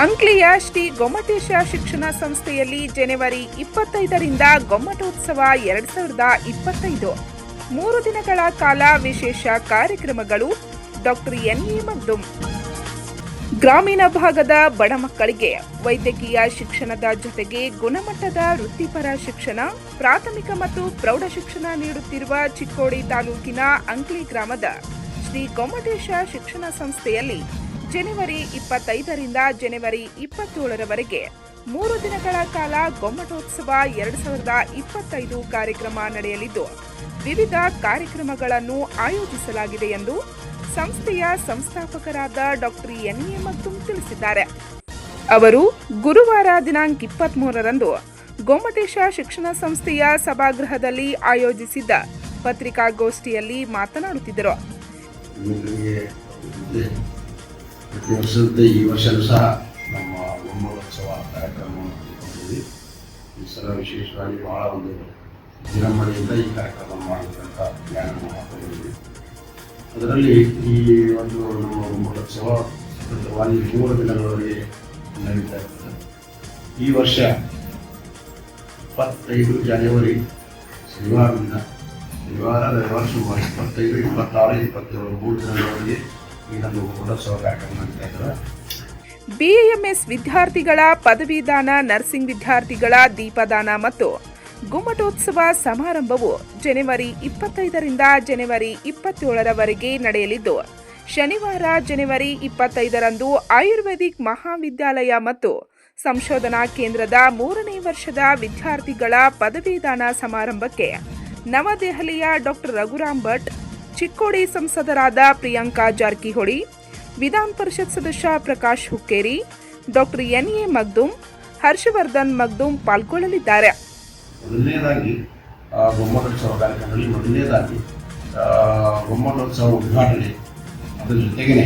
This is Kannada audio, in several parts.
ಅಂಕ್ಲಿಯ ಶ್ರೀ ಗೊಮ್ಮಟೇಶ ಶಿಕ್ಷಣ ಸಂಸ್ಥೆಯಲ್ಲಿ ಜನವರಿ ಇಪ್ಪತ್ತೈದರಿಂದ ಗೊಮ್ಮಟೋತ್ಸವ ಎರಡ್ ಸಾವಿರದ ಇಪ್ಪತ್ತೈದು. ಮೂರು ದಿನಗಳ ಕಾಲ ವಿಶೇಷ ಕಾರ್ಯಕ್ರಮಗಳು ಡಾಕ್ಟರ್ ಎನ್ ಎ ಮಗ್ದುಮ್. ಗ್ರಾಮೀಣ ಭಾಗದ ಬಡ ಮಕ್ಕಳಿಗೆ ವೈದ್ಯಕೀಯ ಶಿಕ್ಷಣದ ಜೊತೆಗೆ ಗುಣಮಟ್ಟದ ವೃತ್ತಿಪರ ಶಿಕ್ಷಣ, ಪ್ರಾಥಮಿಕ ಮತ್ತು ಪ್ರೌಢ ಶಿಕ್ಷಣ ನೀಡುತ್ತಿರುವ ಚಿಕ್ಕೋಡಿ ತಾಲೂಕಿನ ಅಂಕ್ಲಿ ಗ್ರಾಮದ ಶ್ರೀ ಗೊಮ್ಮಟೇಶ ಶಿಕ್ಷಣ ಸಂಸ್ಥೆಯಲ್ಲಿ ಜನವರಿ ಇಪ್ಪತ್ತೈದರಿಂದ ಜನವರಿ ಇಪ್ಪತ್ತೇಳರವರೆಗೆ ಮೂರು ದಿನಗಳ ಕಾಲ ಗೊಮ್ಮಟೋತ್ಸವ ಎರಡು ಸಾವಿರದ ಇಪ್ಪತ್ತೈದು ಕಾರ್ಯಕ್ರಮ ನಡೆಯಲಿದ್ದು, ವಿವಿಧ ಕಾರ್ಯಕ್ರಮಗಳನ್ನು ಆಯೋಜಿಸಲಾಗಿದೆ ಎಂದು ಸಂಸ್ಥೆಯ ಸಂಸ್ಥಾಪಕರಾದ ಡಾಕ್ಟರ್ ಎನ್ ಎ ಮತ್ತು ತಿಳಿಸಿದ್ದಾರೆ ಅವರು ಗುರುವಾರ ದಿನಾಂಕ ಇಪ್ಪತ್ಮೂರರಂದು ಗೊಮ್ಮಟೇಶ ಶಿಕ್ಷಣ ಸಂಸ್ಥೆಯ ಸಭಾಗೃಹದಲ್ಲಿ ಆಯೋಜಿಸಿದ್ದ ಪತ್ರಿಕಾಗೋಷ್ಠಿಯಲ್ಲಿ ಮಾತನಾಡುತ್ತಿದ್ದರು. ಪ್ರತಿ ವರ್ಷದಂತೆ ಈ ವರ್ಷವೂ ಸಹ ನಮ್ಮ ಬ್ರಹ್ಮೋತ್ಸವ ಕಾರ್ಯಕ್ರಮವನ್ನು ಹಮ್ಮಿಕೊಂಡಿದ್ವಿ ಈ ಸಲ ವಿಶೇಷವಾಗಿ ಬಹಳ ಒಂದು ವಿಜೃಂಭಣೆಯಿಂದ ಈ ಕಾರ್ಯಕ್ರಮ ಮಾಡಿದಂಥ ಜ್ಞಾನವನ್ನು ಹಾಕೊಂಡಿದ್ವಿ ಅದರಲ್ಲಿ ಈ ಒಂದು ನಮ್ಮ ಬ್ರಹ್ಮೋತ್ಸವ ಸತತವಾಗಿ ಮೂರು ದಿನಗಳಲ್ಲಿ ನಡೀತಾ ಇರ್ತದೆ. ಈ ವರ್ಷ ಇಪ್ಪತ್ತೈದು ಜನವರಿ ಶನಿವಾರದಿಂದ ಶನಿವಾರ, ರವಿವಾರ ಸುಮಾರು ಇಪ್ಪತ್ತೈದು, ಇಪ್ಪತ್ತಾರು, ಇಪ್ಪತ್ತೇಳು ಮೂರು ದಿನಗಳವರೆಗೆ ನಮ್ಮ ಬ್ರಹ್ಮೋತ್ಸವ ಕಾರ್ಯಕ್ರಮ ಅಂತ ಬಿಎಂಎಸ್ ವಿದ್ಯಾರ್ಥಿಗಳ ಪದವಿದಾನ ನರ್ಸಿಂಗ್ ವಿದ್ಯಾರ್ಥಿಗಳ ದೀಪದಾನ ಮತ್ತು ಗುಮ್ಮಟೋತ್ಸವ ಸಮಾರಂಭವು ಜನವರಿ ಇಪ್ಪತ್ತೈದರಿಂದ ಜನವರಿ ಇಪ್ಪತ್ತೇಳರವರೆಗೆ ನಡೆಯಲಿದ್ದು, ಶನಿವಾರ ಜನವರಿ ಇಪ್ಪತ್ತೈದರಂದು ಆಯುರ್ವೇದಿಕ್ ಮಹಾವಿದ್ಯಾಲಯ ಮತ್ತು ಸಂಶೋಧನಾ ಕೇಂದ್ರದ ಮೂರನೇ ವರ್ಷದ ವಿದ್ಯಾರ್ಥಿಗಳ ಪದವಿದಾನ ಸಮಾರಂಭಕ್ಕೆ ನವದೆಹಲಿಯ ಡಾಕ್ಟರ್ ರಘುರಾಮ್ ಭಟ್ ಚಿಕ್ಕೋಡಿ ಸಂಸದರಾದ ಪ್ರಿಯಾಂಕಾ ಜಾರಕಿಹೊಳಿ ವಿಧಾನ ಪರಿಷತ್ ಸದಸ್ಯ Prakash Hukkeri doctor N A Magdum Harshavardhan Magdum ಪಾಲ್ಗೊಳ್ಳಲಿದ್ದಾರೆ. ಮೊದಲನೇದಾಗಿ ಆ, ಬ್ರಹ್ಮೋತ್ಸವ ಕಾರ್ಯಕ್ರಮದಲ್ಲಿ ಮೊದಲನೇದಾಗಿ ಆ, ಬ್ರಹ್ಮೋತ್ಸವ ಉದ್ಘಾಟನೆ ಅದರ ಜೊತೆಗೇ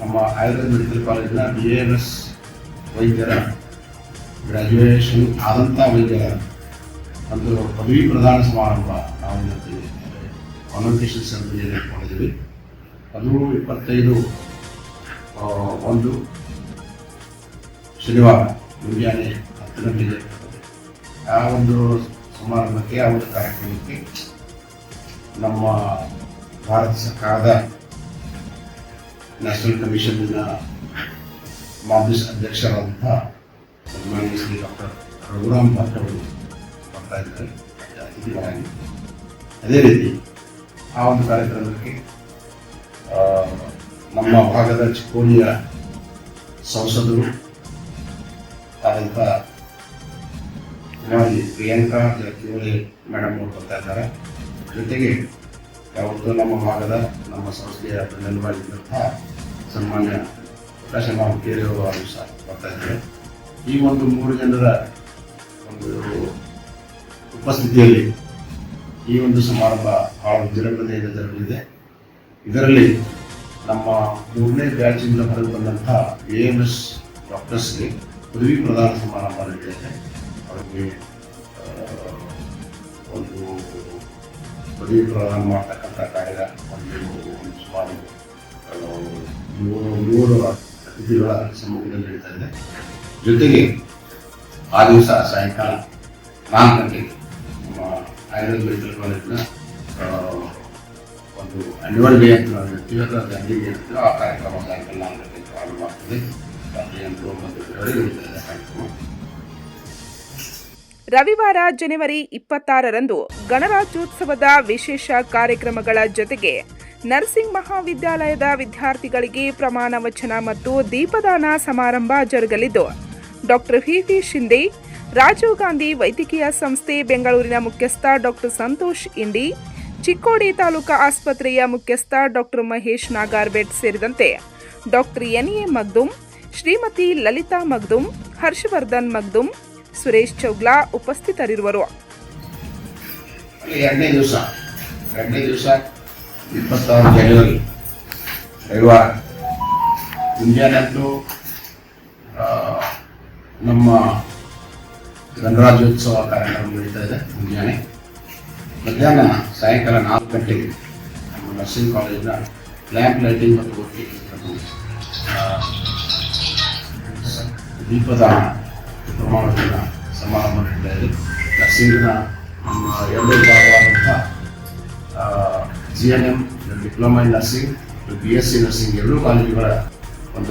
ನಮ್ಮ ಆಯುರ್ವೇದ ಮೆಡಿಕಲ್ ಕಾಲೇಜಿನ ಬಿ ಎಂ ಎಸ್ ವೈದ್ಯರ ಗ್ರ್ಯಾಜುಯೇಷನ್ ಆದಂಥ ವೈದ್ಯರ ಒಂದು ಪದವಿ ಪ್ರದಾನ ಸಮಾರಂಭ ನಾವು ಇವತ್ತು ಸೆಂಟರ್ ಜನರೇಟ್ ಮಾಡಿದ್ದೀವಿ? ಅದು ಇಪ್ಪತ್ತೈದು ಒಂದು ಶನಿವಾರ ಮುಂಜಾನೆ ಹತ್ತು ಗಂಟೆಗೆ ಆ ಒಂದು ಸಮಾರಂಭಕ್ಕೆ, ಆ ಒಂದು ಕಾರ್ಯಕ್ರಮಕ್ಕೆ ನಮ್ಮ ಭಾರತ ಸರ್ಕಾರದ ನ್ಯಾಷನಲ್ ಕಮಿಷನ್ನ ಮಾಜಿ ಅಧ್ಯಕ್ಷರಾದಂತಹ ಸನ್ಮಾನ್ಯ ಶ್ರೀ ಡಾಕ್ಟರ್ ರಘುರಾಮ್ ಭಟ್ ಅವರು ಬರ್ತಾ ಇದ್ದಾರೆ. ಅದೇ ರೀತಿ ಆ ಒಂದು ಕಾರ್ಯಕ್ರಮಕ್ಕೆ ನಮ್ಮ ಭಾಗದ ಚಿಕ್ಕೋಡಿಯ ಸಂಸದರು ಆದಂಥ ಪ್ರಿಯಾಂಕಾ ಜಾರಕಿಹೊಳಿ ಮೇಡಮ್ ಅವರು ಬರ್ತಾ ಇದ್ದಾರೆ. ಜೊತೆಗೆ ಯಾವತ್ತೂ ನಮ್ಮ ಭಾಗದ ನಮ್ಮ ಸಂಸ್ಥೆಯ ಬೆನ್ನೆಲುಬಾಗಿದ್ದಂತಹ ಸನ್ಮಾನ್ಯ ಹುಕ್ಕೇರಿ ಅವರು ಅವರು ಸಹ ಬರ್ತಾ ಇದ್ದಾರೆ. ಈ ಒಂದು ಮೂರು ಜನರ ಒಂದು ಉಪಸ್ಥಿತಿಯಲ್ಲಿ ಈ ಒಂದು ಸಮಾರಂಭ ಬಹಳ ವಿಜೃಂಭಣೆಯಿಂದ ಜರುಗಲಿದೆ. ಇದರಲ್ಲಿ ನಮ್ಮ ಮೂರನೇ ಬ್ಯಾಚಿಂದ ಹೊರಗೆ ಬಂದಂತಹ ಎ ಎಂ ಎಸ್ ಡಾಕ್ಟರ್ಸ್ಗೆ ಪದವಿ ಪ್ರದಾನ ಸಮಾರಂಭ ನಡೆಯುತ್ತೆ ಅವರಿಗೆ ಒಂದು ಪದವಿ ಪ್ರದಾನ ಮಾಡ್ತಕ್ಕಂಥ ಕಾರ್ಯ ಒಂದು ಸುಮಾರು ಮೂರು ಮೂರು ಅತಿಥಿಗಳ ಸಮ್ಮುಖದಲ್ಲಿ ನಡೀತಾ ಇದೆ. ಜೊತೆಗೆ ಆ ದಿವಸ ಸಾಯಂಕಾಲ ನಾಲ್ಕು ಗಂಟೆಗೆ ಆಯುರ್ವೇದ ಮೆಡಿಕಲ್ ಕಾಲೇಜಿನ ಒಂದು ಆನ್ಯುವಲ್ ಡೇ ಅಂತ ನಾವು ಹೇಳ್ತೀವಿ. ಅಥವಾ ಗಾಂಧಿ ಡೇ ಅಂತ ಆ ಕಾರ್ಯಕ್ರಮ ಸಾಯಂಕಾಲ ನಾಲ್ಕು ಗಂಟೆಗೆ ಪ್ರಾರಂಭ ಆಗ್ತದೆ ರಾತ್ರಿ ಎಂಟು ಕಾರ್ಯಕ್ರಮ ರವಿವಾರ ಜನವರಿ ಇಪ್ಪತ್ತಾರರಂದು ಗಣರಾಜ್ಯೋತ್ಸವದ ವಿಶೇಷ ಕಾರ್ಯಕ್ರಮಗಳ ಜೊತೆಗೆ ನರ್ಸಿಂಗ್ ಮಹಾವಿದ್ಯಾಲಯದ ವಿದ್ಯಾರ್ಥಿಗಳಿಗೆ ಪ್ರಮಾಣ ವಚನ ಮತ್ತು ದೀಪದಾನ ಸಮಾರಂಭ ಜರುಗಲಿದ್ದು, ಡಾಕ್ಟರ್ ವಿ ಶಿಂದೆ ರಾಜೀವ್ ಗಾಂಧಿ ವೈದ್ಯಕೀಯ ಸಂಸ್ಥೆ ಬೆಂಗಳೂರಿನ ಮುಖ್ಯಸ್ಥ ಡಾಕ್ಟರ್ ಸಂತೋಷ್ ಇಂಡಿ, ಚಿಕ್ಕೋಡಿ ತಾಲೂಕಾ ಆಸ್ಪತ್ರೆಯ ಮುಖ್ಯಸ್ಥ ಡಾಕ್ಟರ್ ಮಹೇಶ್ ನಾಗಾರ್ಬೆಟ್ ಸೇರಿದಂತೆ doctor N A Magdum Shrimati Lalita Magdum, Harshavardhan Magdum Suresh Chougla ಉಪಸ್ಥಿತರಿರುವರು. ಎರಡನೇ ದಿವಸ ಎರಡನೇ ದಿವಸ ಇಪ್ಪತ್ತಾರು ಜನವರಿ ರವಿವಾರ ಮುಂಜಾನೆ ನಮ್ಮ ಗಣರಾಜ್ಯೋತ್ಸವ ಕಾರ್ಯಕ್ರಮ ನಡೀತಾ ಇದೆ ಮುಂಜಾನೆ. ಮಧ್ಯಾಹ್ನ ಸಾಯಂಕಾಲ ನಾಲ್ಕು ಗಂಟೆಗೆ ನಮ್ಮ ನರ್ಸಿಂಗ್ ಕಾಲೇಜಿನ ಲ್ಯಾಂಪ್ ಲೈಟಿಂಗ್ ಮತ್ತು ದೀಪದ ದೀಪದಾನ ಪ್ರಮಾಣವಚನ ಸಮಾರಂಭ ನಡೀತಾ ಇದೆ. ನರ್ಸಿಂಗ್ನ ನಮ್ಮ ಎರಡು ವಿಭಾಗವಾದಂಥ G N M diploma in nursing B S C nursing ಎರಡೂ ಕಾಲೇಜುಗಳ ಒಂದು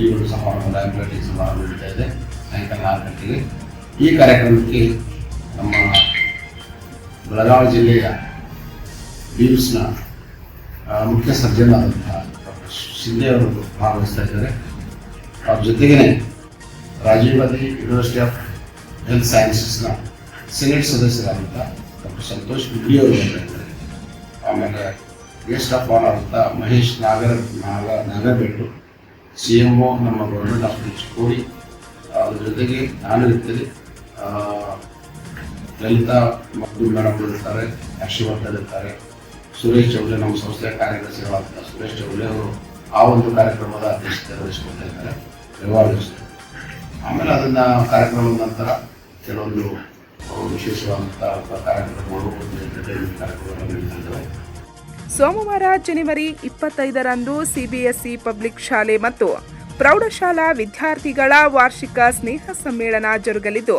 ಈ ಒಂದು ಸಮಾರಂಭ ಲೈಬ್ರರಿ ಸಮಾರಂಭ ನಡೀತಾ ಇದೆ. ಸಾಯಂಕಾಲ ಈ ಕಾರ್ಯಕ್ರಮಕ್ಕೆ ನಮ್ಮ ಬೆಳಗಾವಿ ಜಿಲ್ಲೆಯ ಬಿಮ್ಸ್ನ ಮುಖ್ಯ ಸರ್ಜನ್ ಆದಂತಹ ಶಿಂದೆ ಅವರು ಭಾಗವಹಿಸ್ತಾ ಇದ್ದಾರೆ. ಅವ್ರ ಜೊತೆಗೇ Rajiv Gandhi university of health ಸೈನ್ಸಸ್ನ senate ಸದಸ್ಯರಾದಂಥ ಡಾಕ್ಟರ್ ಸಂತೋಷ್ ಬಿಡಿ ಅವರು ಇದ್ದಾರೆ ಆಮೇಲೆ ಗೆಸ್ಟ್ ಆಫ್ ಆನರ್ ಅಂತ ಮಹೇಶ್ ನಾಗರ, ನಾಗ, ನಾಗರಬೆಟ್ಟು ಸಿ ಎಂ ಓ ನಮ್ಮ ಗೌರ್ಮೆಂಟ್ ಆಫ್ ಚಿಕ್ಕೋಡಿ ಅದ್ರ ಜೊತೆಗೆ ನಾನು ಇರ್ತೀನಿ. ಲಲಿತಾ ಮತ್ತು ಮೇಡಮ್ ಇರ್ತಾರೆ, ಹರ್ಷವರ್ಧನ್ ಇರ್ತಾರೆ, ಸುರೇಶ್ ಚೌಲೆ ನಮ್ಮ ಸಂಸ್ಥೆಯ ಕಾರ್ಯದರ್ಶಿಗಳಾದ ಸುರೇಶ್ ಚೌಲೆ ಅವರು ಆ ಒಂದು ಕಾರ್ಯಕ್ರಮದ ಅಧ್ಯಕ್ಷತೆ ವಹಿಸ್ಕೊಳ್ತಾ ಇದ್ದಾರೆ. ವ್ಯವಹಾರ ಆಮೇಲೆ ಅದನ್ನ ಕಾರ್ಯಕ್ರಮದ ನಂತರ ಕೆಲವೊಂದು ವಿಶೇಷವಾದಂಥ ಕಾರ್ಯಕ್ರಮಗಳು ಎಂಟರ್ಟೈನ್ಮೆಂಟ್ ಕಾರ್ಯಕ್ರಮಗಳು ಸೋಮವಾರ, ಜನವರಿ ಇಪ್ಪತ್ತೈದರಂದು ಸಿಬಿಎಸ್ಇ ಪಬ್ಲಿಕ್ ಶಾಲೆ ಮತ್ತು ಪ್ರೌಢಶಾಲಾ ವಿದ್ಯಾರ್ಥಿಗಳ ವಾರ್ಷಿಕ ಸ್ನೇಹ ಸಮ್ಮೇಳನ ಜರುಗಲಿದ್ದು,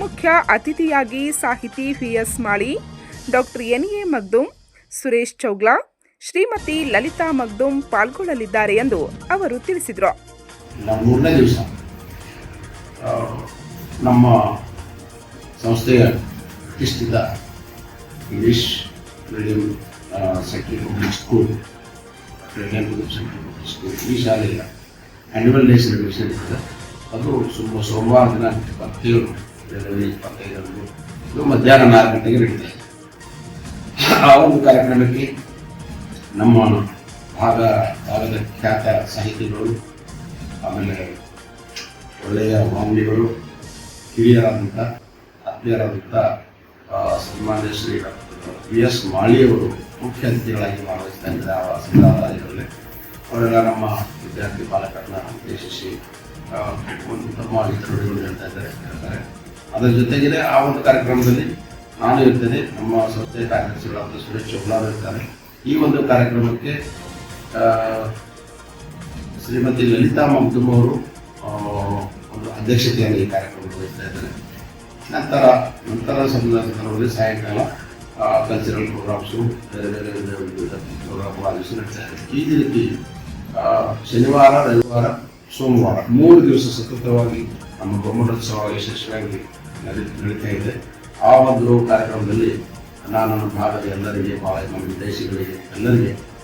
ಮುಖ್ಯ ಅತಿಥಿಯಾಗಿ ಸಾಹಿತಿ VS Mali, doctor N A Magdum Suresh Chougla, Shrimati Lalita Magdum ಪಾಲ್ಗೊಳ್ಳಲಿದ್ದಾರೆ ಎಂದು ಅವರು ತಿಳಿಸಿದರು. ನಮ್ಮ ಸಂಸ್ಥೆಯ ಪ್ರತಿಷ್ಠಿತ English medium public school school, ಈ ಶಾಲೆಯ ಆ್ಯನ್ಯುವಲ್ ಡೇ ಸೆಲೆಬ್ರೇಷನ್ ಇರ್ತದೆ. ಅದು ಸುಮ್ಮ ಸೋಮವಾರ ದಿನ ಇಪ್ಪತ್ತೇಳು ಜನವರಿ ಇಪ್ಪತ್ತೈದರಂದು. ಇದು ಮಧ್ಯಾಹ್ನ ನಾಲ್ಕು ಗಂಟೆಗೆ ನಡೀತದೆ. ಆ ಒಂದು ಕಾರ್ಯಕ್ರಮಕ್ಕೆ ನಮ್ಮ ಭಾಗ, ಭಾಗದ ಖ್ಯಾತ ಸಾಹಿತಿಗಳು, ಆಮೇಲೆ ಒಳ್ಳೆಯ ಮಾಮೂಲಿಗಳು ಹಿರಿಯರಾದಂಥ, ಆತ್ಮೀಯರಾದಂಥ ಸನ್ಮಾನ್ಯ ಶ್ರೀ ಬಿ ಎಸ್ ಮಾಳಿಯವರು ಮುಖ್ಯ ಅತಿಥಿಗಳಾಗಿ ಭಾಗವಹಿಸ್ತಾ ಇದ್ದಾರೆ ಆ ಸಂಗ್ರಹಾಲಯದಲ್ಲಿ ಅವರೆಲ್ಲ ನಮ್ಮ ವಿದ್ಯಾರ್ಥಿ ಬಾಲಕರನ್ನ ಉದ್ದೇಶಿಸಿ ಒಂದು ತಮ್ಮ ಇತರರುಗಳು ಹೇಳ್ತಾ ಇದ್ದಾರೆ, ಹೇಳ್ತಾರೆ. ಅದರ ಜೊತೆಗೆ ಆ ಒಂದು ಕಾರ್ಯಕ್ರಮದಲ್ಲಿ ನಾನು ಇರ್ತೇನೆ, ನಮ್ಮ ಸಂಸ್ಥೆ ಕಾರ್ಯದರ್ಶಿಗಳಾದ ಸುರೇಶ್ ಚೌಲಾರು ಇರ್ತಾರೆ. ಈ ಒಂದು ಕಾರ್ಯಕ್ರಮಕ್ಕೆ ಶ್ರೀಮತಿ ಲಲಿತಾ ಮಗ್ದುಮ್ ಅವರು ಒಂದು ಅಧ್ಯಕ್ಷತೆಯನ್ನು ಈ ಕಾರ್ಯಕ್ರಮ ವಹಿಸ್ತಾ ಇದ್ದಾರೆ. ನಂತರ ನಂತರ ಸಂದರ್ಭದಲ್ಲಿ ಸಾಯಂಕಾಲ ಕಲ್ಚರಲ್ ಪ್ರೋಗ್ರಾಮ್ಸು ಬೇರೆ ಬೇರೆ ಪ್ರೋಗ್ರಾಮ್ ಆಯೋಜಿಸಿ ನಡೀತಾ ಇದೆ ಈ ರೀತಿ ಶನಿವಾರ, ರವಿವಾರ, ಸೋಮವಾರ ಮೂರು ದಿವಸ ಸತತವಾಗಿ ನಮ್ಮ ಬ್ರಹ್ಮೋತ್ಸವ ಯಶಸ್ವಿಯಾಗಿ ನಡಿ- ನಡೀತಾ ಇದೆ. ಆ ಒಂದು ಕಾರ್ಯಕ್ರಮದಲ್ಲಿ ನಾನು ಭಾಗದ ಎಲ್ಲರಿಗೆ ಭಾಳ ನಮ್ಮ ವಿದೇಶಿಗಳಿಗೆ ಎಲ್ಲರಿಗೆ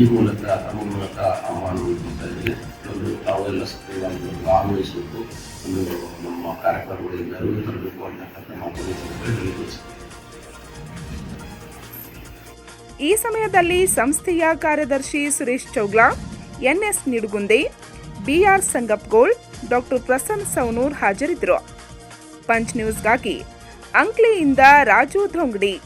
ಈ ಮೂಲಕ, ತಮ್ಮ ಮೂಲಕ ಆಹ್ವಾನ ಇದ್ದೀನಿ. ಒಂದು ತಾವೆಲ್ಲ ಸಕ್ರಿಯವಾಗಿ ಭಾಗವಹಿಸಬೇಕು. ಒಂದು ನಮ್ಮ ಕಾರ್ಯಕ್ರಮಗಳಿಗೆ ಅರಿವು ತರಬೇಕು ಅಂತಕ್ಕಂಥ ಈ ಸಮಯದಲ್ಲಿ ಸಂಸ್ಥೆಯ ಕಾರ್ಯದರ್ಶಿ Suresh Chougla NS Nidugunde BR Sangapgol doctor Prasanna Saunur ಹಾಜರಿದ್ದರು ಪಂಚ್ ನ್ಯೂಸ್ಗಾಗಿ ಅಂಕ್ಲಿಯಿಂದ ರಾಜು ಧೋಂಗಡಿ.